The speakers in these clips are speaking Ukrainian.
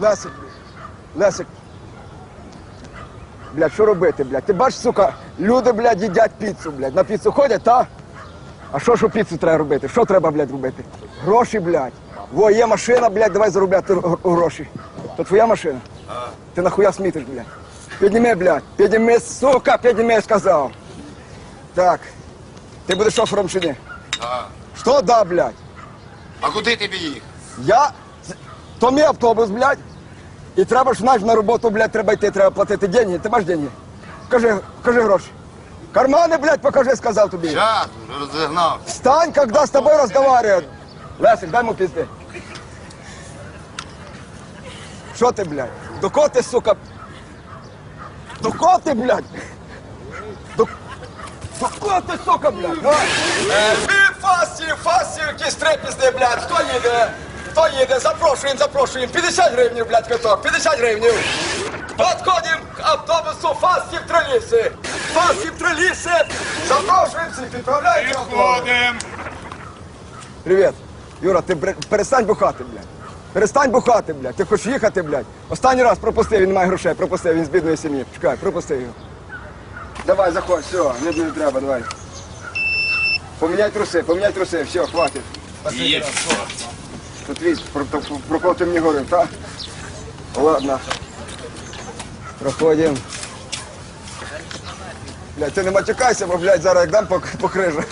Лесик, Лесик. Блядь, що робити, блядь? Ти бачиш, сука, люди, блядь, їдять піцу, блядь. На піцу ходять, та? А що ж у піцу треба робити? Що треба, блядь, робити? Гроші, блядь. Во, є машина, блядь, давай заробляти гроші. То твоя машина? Ти нахуя смітиш, блядь? Підніми, блядь, підніми, сука, підніми, сказав. Так. Ти будеш шофером чи ні? А, Що да, блядь? а куди тобі їх? Я. То мій автобус, блядь. І треба ж знаєш, на роботу, блядь, треба йти, треба платити деньги. Ти маєш деньги? Кажи, кажи гроші. Кармани, блядь, покажи, сказав тобі. Вже розігнав. Встань, когда с тобой разговаривают. Лесик, дай ему пизды. Що ти, блядь? До кого ти, сука? До кого ти, блядь? До, до кого ти, сука, блядь? Давай. Е, фасі, фасі, якісь три пізди, блядь. Хто їде? Хто їде? Запрошуємо, запрошуємо. 50 гривень, блядь, квиток. 50 гривень. Подходим к автобусу Фастів Троліси. Фастів Троліси. Запрошуємо всіх, відправляйте автобус. Привіт. Юра, ти перестань бухати, блядь. Перестань бухати, блядь. Ти хочеш їхати, блядь. Останній раз пропустив, він не має грошей, пропустив, він з бідної сім'ї. Чекай, пропустив його. Давай, заходь, все, не, не треба, давай. Поміняй труси, поміняй труси, все, хватить. Є. Тут вісь, про, про, про кого ти мені говорив, так? Ладно. Проходимо. Блядь, ти не матюкайся, бо, блядь, зараз як дам по, по крижах.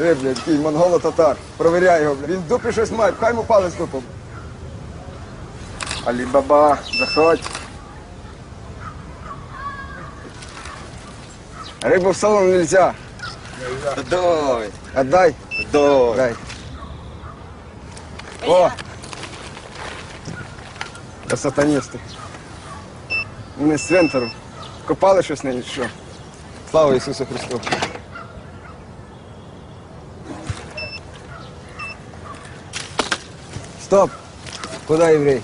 Е, блядь, який монголо-татар. Провіряй його, блядь. Він в дупі щось має, пхай йому палець дупом. Алі-баба, заходь. Рибу в салон нельзя. Давай, Отдай. давай. Дай. О! Це сатаністи. Вони з цвинтару. Копали щось нині, чи що? Слава Ісусу Христу. Стоп! Куда еврей?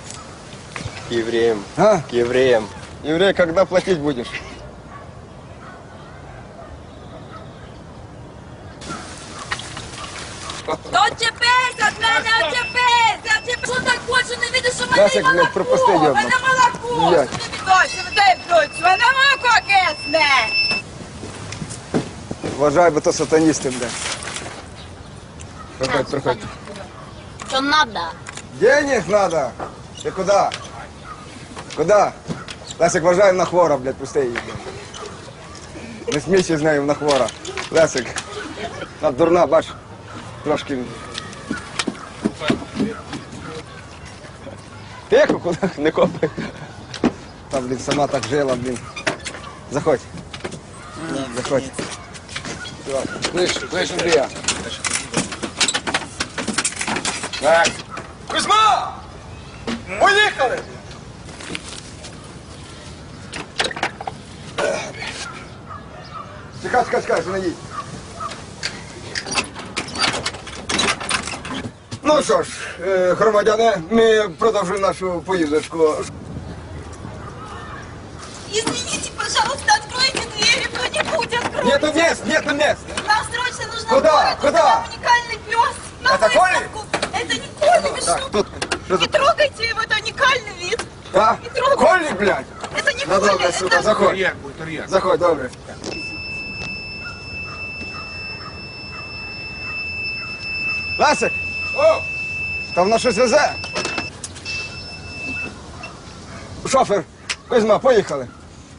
К евреям, А? к евреям. Еврей, когда платить будешь? Отчепись від мене, отчепись! Отчепись! Що так хоче, не видиш, що мене Лесик, є блядь, пропусти, молоко! Мене молоко! Блядь. Що тобі досі, дай мене молоко кисне! Вважай, бо то сатаністи, блядь. Проходь, проходь. Що надо? Денег надо. Ты куда? Куда? Лесик, вважаємо на хвора, блядь, пусти її. блядь. Не смійся з нею на хвора. Лесик. Вона дурна, бач. Трошки. Тихо, куди? Не копай. Там, блін, сама так жила, блін. Заходь. Заходь. Слышь, слышь, Андрія. Так. Кузьма! Поїхали! Чекай, чекай, чекай, не. Ну що ж, е, громадяни, ми продовжуємо нашу поїздочку. Извините, пожалуйста, откройте двери, кто-нибудь откройте! Нету мест, нету мест! Нам срочно нужно Куда? в город, Куда? там уникальный пес! На Это Коля? выставку! Это не Коля, вы Так, что? тут, що Не тут? трогайте его, это уникальный вид! А? Не трогай. Колі, блядь! Это не Ну Коля, добре, сука, это... заходь. Тур'як, будь тур'як. Заходь, добре. Ласик! О! Там на щось везе. Шофер, Кузьма, поїхали.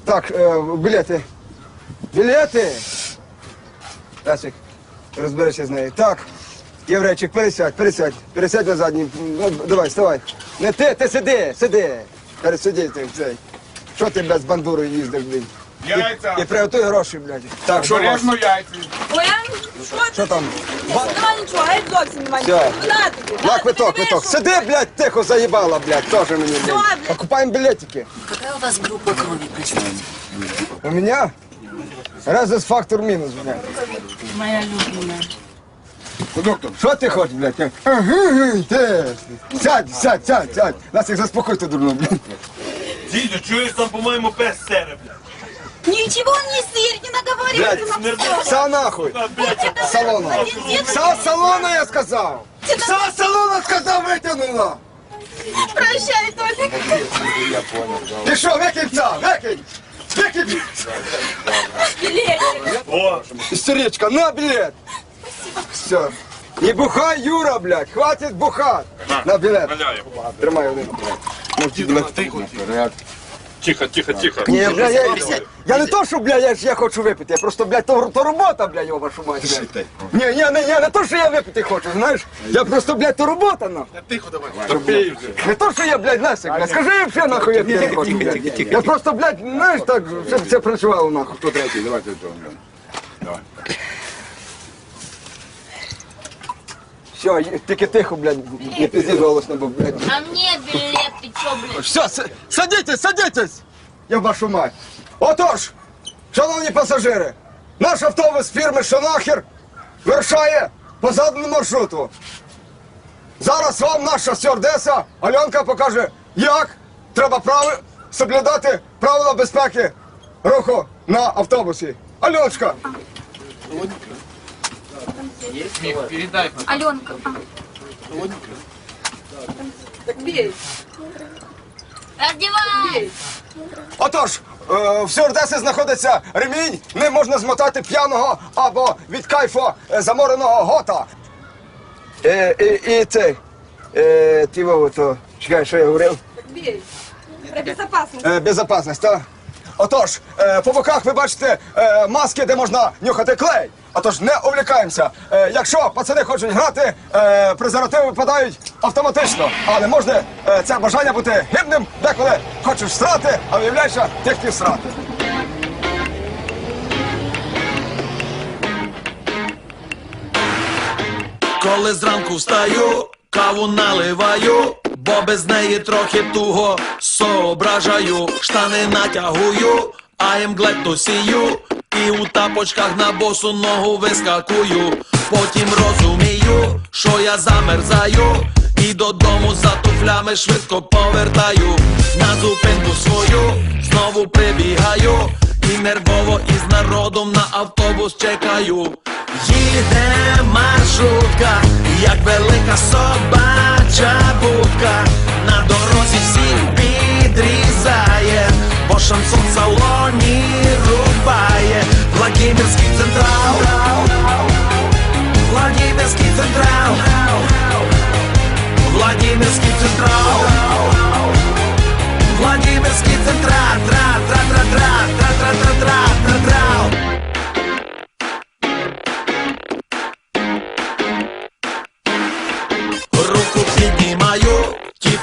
Так, е, білети. Білети! Ласик, розберися з нею. Так, єврейчик, пересядь, пересядь, пересядь на задній. Ну, давай, вставай. Не ти, ти сиди, сиди. Пересиди ти цей. Що ти, блядь, з бандурою їздиш, блін? Яйця. І приготуй гроші, блядь. Так, що у вас? Яйця. А Що там? Ба- Нема нічого, геть зовсім нема Все. нічого. На тобі, На на, квиток, ти квиток. вийшов. Сиди, блядь, тихо заїбала, блядь, тоже мені, блядь. блядь. Покупаем билетики. Какая у вас группа крови почему? У меня резус фактор минус, блядь. Моя любимая. Доктор, Що ти хочеш, блядь? Я- Ага, ти. Сядь, сядь, сядь, сядь. Нас їх заспокой ти дурно, блядь. Дідю, чуєш там, по-моєму, пес сере, блядь. Ничего он не сыр, не наговаривай на все. Нахуй. Салона. Са салона, я сказал. Са салона, сказал, вытянула. Прощай, Толик. Я понял. Ты что, выкинь, Са, выкинь. Выкинь. Билетик. О. Истеричка, на билет. Спасибо. Все. Не бухай, Юра, блядь, хватит бухать. На, на билет. Тримай один. Можете, блядь, тихо. Тихо, тихо. Ні, бля, я, я, я не то, що, бля, я, ж- я хочу випити, я просто, блядь, то, то робота, бля, його вашу мать. Ні, я не, я не то, що я випити хочу, знаєш, я просто, блядь, то робота, нахуй. Топій вже. Не то, що я, блядь, Насик, блядь, скажи їм, що нахуй я п'яний хочу, блядь. Я просто, блядь, знаєш, так, щоб це працювало, нахуй. Хто третій? Давайте того. Все, тільки тихо, блядь, не пізді голосно, бо, блядь. А мне билет, ты чё, блядь? Все, с- садитесь, садитесь! Я вашу мать. Отож, шановні пасажири, наш автобус фірми Шонахер вирушає по заданому маршруту. Зараз вам наша стюардеса Альонка покаже, як треба прави, соблюдати правила безпеки руху на автобусі. Альоночка, Аленка. Одевай! Отож, е, в стюардеси знаходиться ремінь, не можна змотати п'яного або від кайфу е, замореного гота. Е, і, і це, е, ти Вова, то, чекай, що я говорив? Про безопасность. Е, безопасність, так? Отож, е, по боках ви бачите е, маски, де можна нюхати клей. Отож, не увлікаємося. Е, якщо пацани хочуть грати, е, презервативи випадають автоматично. Але можна е, це бажання бути гибним, деколи хочеш срати, а виявляєшся, ти хотів срати. Коли зранку встаю, каву наливаю, бо без неї трохи туго. Соображаю, штани натягую, I am glad to see І у тапочках на босу ногу вискакую, потім розумію, що я замерзаю, і додому за туфлями швидко повертаю, на зупинку свою знову прибігаю, і нервово із народом на автобус чекаю. Їде маршрутка, як велика собача будка, на дорозі всіх підрізає, бо шансон в салоні рубає, Владимирський централ, Владимирський централ, Владимирський централ, Владимирський централ, тра тра тра тра тра тра тра тра тра тра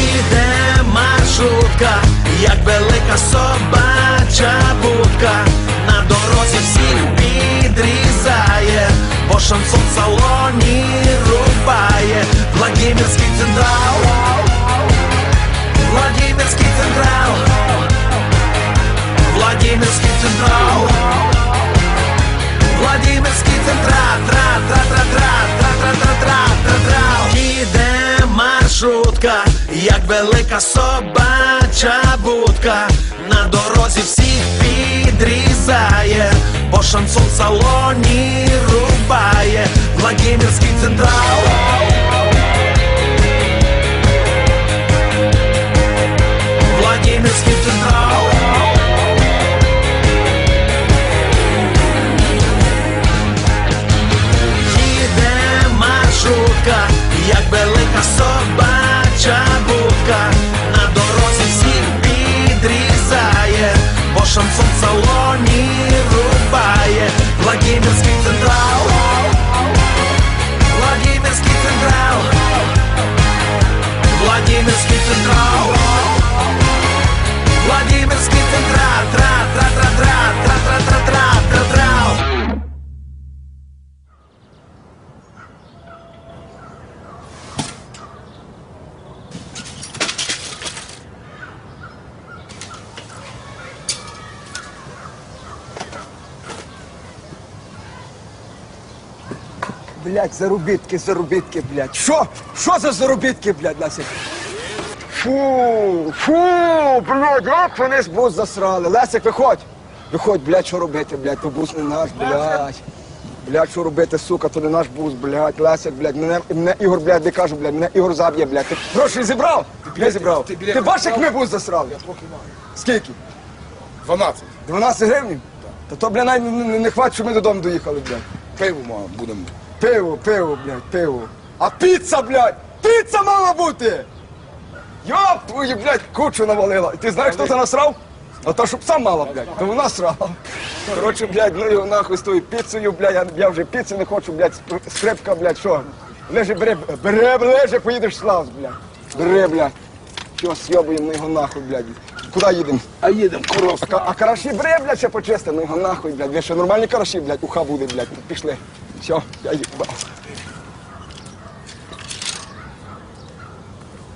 Їде маршрутка, як велика собача будка, на дорозі всіх підрізає, бо шансон салоні рубає, Владимирський централ, Владимирський централ, шансон в салоні рубає, Владимирський централ. Владимирський централ. Їде маршрутка, як велика собача будка, на дорозі всіх підрізає, бо шансон в салоні централ Владимирский централ тра тра тра тра тра тра тра тра тра тра Блять, заробітки, заробітки, блять. Що? Що за заробітки, блять, Насік? Фу, фу, блядь, як вони з бус засрали. Лесик, виходь. Виходь, блядь, що робити, блядь, то бус не наш, блядь. Блядь, що робити, сука, то не наш бус, блядь, Лесик, блядь, мене, мене Ігор, блядь, не кажу, блядь, мене Ігор заб'є, блядь. Ти гроші зібрав? Не зібрав. Ти бачиш, як ми бус засрали? Скільки? 12. 12 гривень? Та то, блядь, навіть не, не, не хватить, щоб ми додому доїхали, блядь. Пиво ма, будемо. Пиво, пиво, блядь, пиво. А піца, блядь! Піца мала бути! Йоп, твою, блядь, кучу навалила. І ти знаєш, хто це насрав? А то, щоб сам мала, блядь, то вона срала. Коротше, блядь, ну його нахуй з тою піцею, блядь, я, я вже піци не хочу, блядь, сп- скрипка, блядь, що? Лежи, бери, бери, лежи, поїдеш в Славс, блядь. Бери, блядь. Що, с'єбуємо на його нахуй, блядь. Куди їдемо? А їдемо, коров. А, ка- а караші бре, блядь, ще почисти, ну його нахуй, блядь. Ви ще нормальні караші, блядь, уха буде, блядь. Пішли. Все, я їбав.